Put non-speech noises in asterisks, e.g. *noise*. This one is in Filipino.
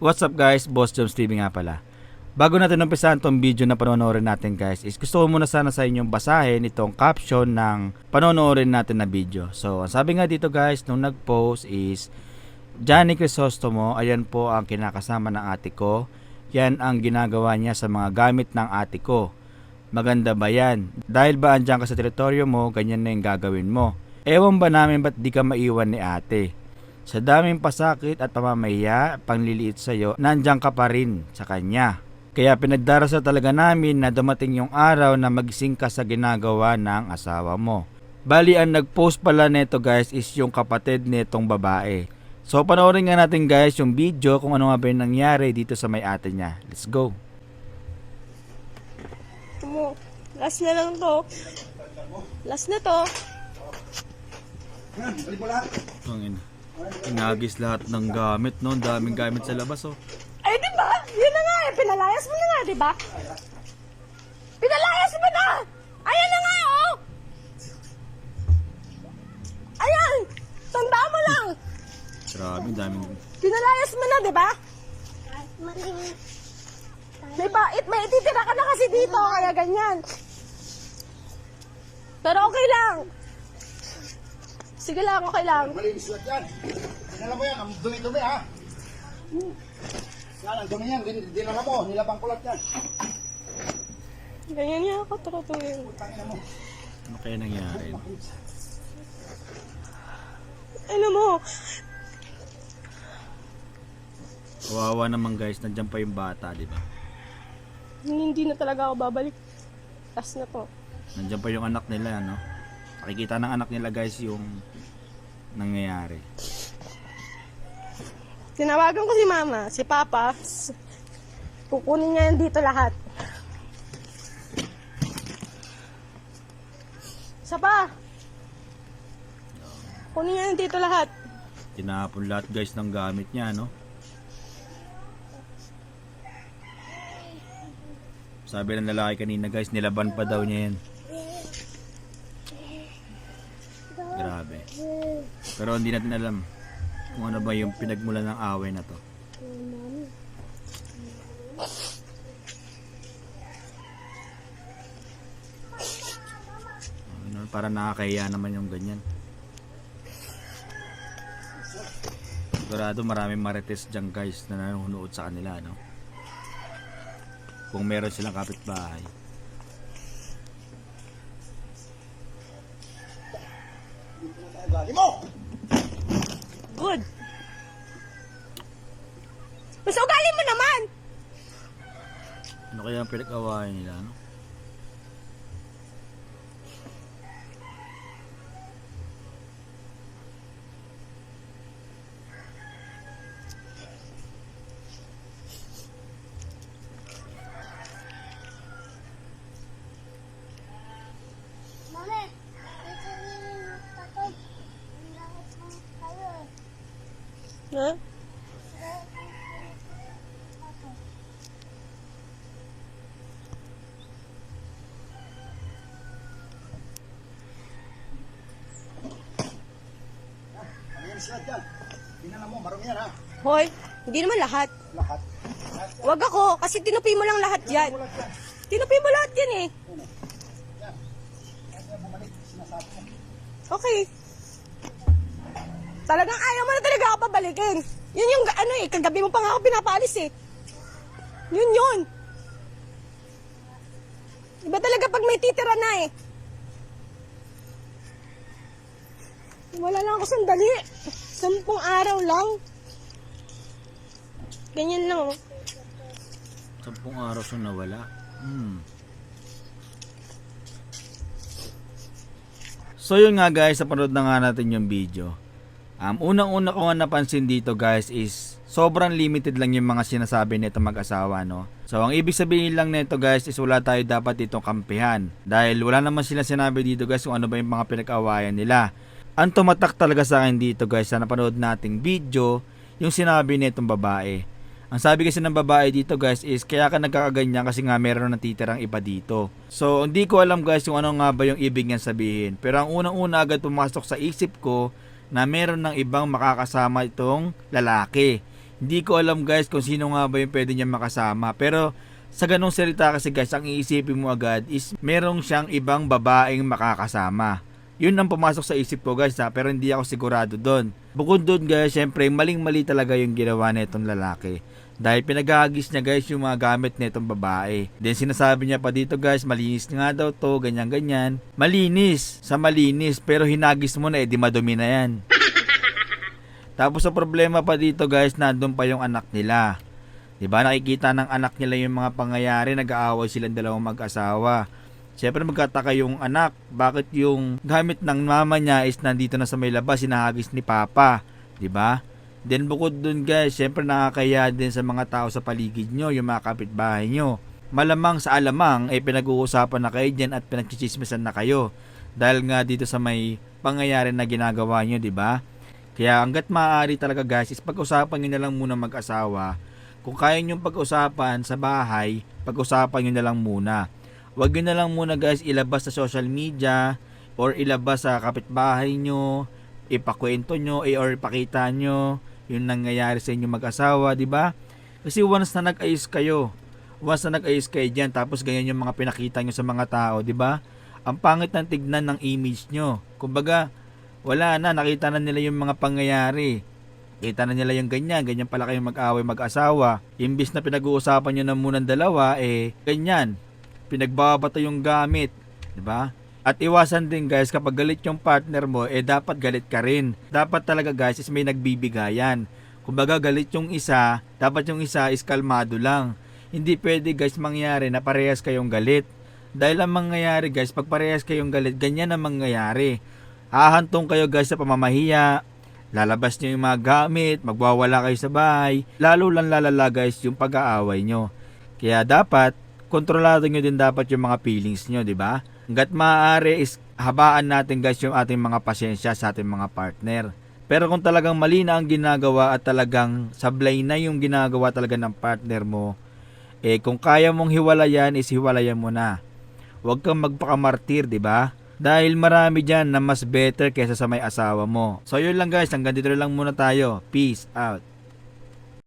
What's up guys? Boss Jones TV nga pala. Bago natin umpisahan tong video na panonoorin natin guys, is gusto ko muna sana sa inyong basahin itong caption ng panonoorin natin na video. So, ang sabi nga dito guys, nung nag-post is Johnny Crisostomo, ayan po ang kinakasama ng ate ko. Yan ang ginagawa niya sa mga gamit ng ate ko. Maganda ba yan? Dahil ba andyan ka sa teritoryo mo, ganyan na yung gagawin mo. Ewan ba namin ba't di ka maiwan ni ate? Sa daming pasakit at pamamahiya, pangliliit sa'yo, nandyan ka pa rin sa kanya. Kaya pinagdarasal talaga namin na dumating yung araw na magising ka sa ginagawa ng asawa mo. Bali, ang nag-post pala nito guys is yung kapatid nitong babae. So panoorin nga natin guys yung video kung ano nga ba yung nangyari dito sa may ate niya. Let's go! mo. Last na lang to. Last na to. Ang ina. Inagis lahat ng gamit, no? Ang daming gamit sa labas, oh. Ay, di ba? Yun na nga eh. Pinalayas mo na nga, di ba? Pinalayas mo na! Ayan na nga, oh! Ayan! Tanda mo lang! Grabe, daming... Pinalayas mo na, di ba? May bait, may ititira ka na kasi dito, kaya ganyan. Pero okay lang. Sige lang, okay lang. Malinis lahat yan. Dinala mo yan, ang dumi-dumi ha. Yan, ang dumi yan, din, dinala mo, nilabang ko lahat yan. Ganyan niya ako tratuhin. Tangina mo. Ano kaya nangyari? Ano mo? Kawawa naman guys, nandiyan pa yung bata, di ba? Hindi na talaga ako babalik. Last na to. Nandiyan pa yung anak nila, no? Nakikita ng anak nila guys yung nangyayari. Tinawagan ko si mama, si papa. Kukunin niya yan dito lahat. Isa pa. Kunin niya yan dito lahat. Tinapon lahat guys ng gamit niya, no? Sabi ng lalaki kanina guys, nilaban pa daw niya yan. Grabe. Pero hindi natin alam kung ano ba yung pinagmula ng away na to. Ano, para nakakahiya naman yung ganyan. Sigurado maraming marites dyan guys na nanonood sa kanila, no? Kung meron silang kapitbahay. Gali mo! Good. Mas ugali mo naman! Ano kaya ang pinag-awayan nila, no? Mami, ito yung tatog. Ang lahat ng kayo eh. Ha? Dinala mo, marumi yan ha. Hoy, hindi naman lahat. Lahat. Wag ako, kasi tinupi mo lang lahat yan. Tinupi mo lahat yan eh. Okay. Talagang ayaw mo na talaga ako pabalikin. Yun yung ano eh, kagabi mo pa nga ako pinapaalis eh. Yun yun. Iba talaga pag may titira na eh. Wala lang ako sandali. Sampung araw lang. Ganyan lang oh. Sampung araw siya nawala. Hmm. So yun nga guys, napanood na nga natin yung video. Um, unang-una ko nga napansin dito guys is sobrang limited lang yung mga sinasabi nito mag-asawa no. So ang ibig sabihin lang nito guys is wala tayo dapat ditong kampihan. Dahil wala naman sila sinabi dito guys kung ano ba yung mga pinag-awayan nila. Ang tumatak talaga sa akin dito guys sa napanood nating video yung sinabi nitong babae. Ang sabi kasi ng babae dito guys is kaya ka nagkakaganyan kasi nga meron ng titirang iba dito. So hindi ko alam guys kung ano nga ba yung ibig niyang sabihin. Pero ang unang-una agad pumasok sa isip ko na meron ng ibang makakasama itong lalaki. Hindi ko alam guys kung sino nga ba yung pwede niya makasama. Pero sa ganong salita kasi guys, ang iisipin mo agad is merong siyang ibang babaeng makakasama. Yun ang pumasok sa isip ko guys ha, pero hindi ako sigurado doon. Bukod doon guys, syempre maling-mali talaga yung ginawa nitong lalaki. Dahil pinagagis niya guys yung mga gamit nitong babae. Then sinasabi niya pa dito guys, malinis nga daw to, ganyan-ganyan. Malinis, sa malinis, pero hinagis mo na eh, di madumi na yan. *laughs* Tapos ang problema pa dito guys, nandun pa yung anak nila. 'Di ba nakikita ng anak nila yung mga pangyayari, nag-aaway silang dalawang mag-asawa. Siyempre magkataka yung anak, bakit yung gamit ng mama niya is nandito na sa may labas, sinahagis ni papa, 'di ba? Then bukod dun guys, siyempre nakakaya din sa mga tao sa paligid nyo, yung mga kapitbahay nyo. Malamang sa alamang ay pinag-uusapan na kayo dyan at pinagchichismisan na kayo. Dahil nga dito sa may pangyayari na ginagawa nyo, di ba? Kaya hanggat maaari talaga guys, is pag-usapan nyo na lang muna mag-asawa. Kung kaya nyo pag-usapan sa bahay, pag-usapan nyo na lang muna. Huwag nyo na lang muna guys ilabas sa social media or ilabas sa kapitbahay nyo, ipakwento nyo eh, or ipakita nyo yung nangyayari sa inyo mag-asawa, di ba? Kasi once na nag-ayos kayo, once na nag-ayos kayo dyan, tapos ganyan yung mga pinakita nyo sa mga tao, di ba? Ang pangit ng tignan ng image nyo. Kumbaga, wala na, nakita na nila yung mga pangyayari. Kita na nila yung ganyan, ganyan pala kayong mag-away mag-asawa. Imbis na pinag-uusapan nyo na munang dalawa, eh, ganyan. Pinagbabato yung gamit, di ba? At iwasan din guys, kapag galit yung partner mo, eh dapat galit ka rin. Dapat talaga guys, is may nagbibigayan. Kumbaga galit yung isa, dapat yung isa is kalmado lang. Hindi pwede guys mangyari na parehas kayong galit. Dahil ang mangyayari guys, pag parehas kayong galit, ganyan ang mangyayari. Hahantong kayo guys sa pamamahiya, lalabas nyo yung mga gamit, magwawala kayo sa bahay, lalo lang lalala guys yung pag-aaway nyo. Kaya dapat, kontrolado nyo din dapat yung mga feelings nyo, di ba? Hanggat maaari is habaan natin guys yung ating mga pasensya sa ating mga partner. Pero kung talagang mali na ang ginagawa at talagang sablay na yung ginagawa talaga ng partner mo, eh kung kaya mong hiwalayan is hiwalayan mo na. Huwag kang magpakamartir, di ba? Dahil marami dyan na mas better kaysa sa may asawa mo. So yun lang guys, hanggang dito lang muna tayo. Peace out.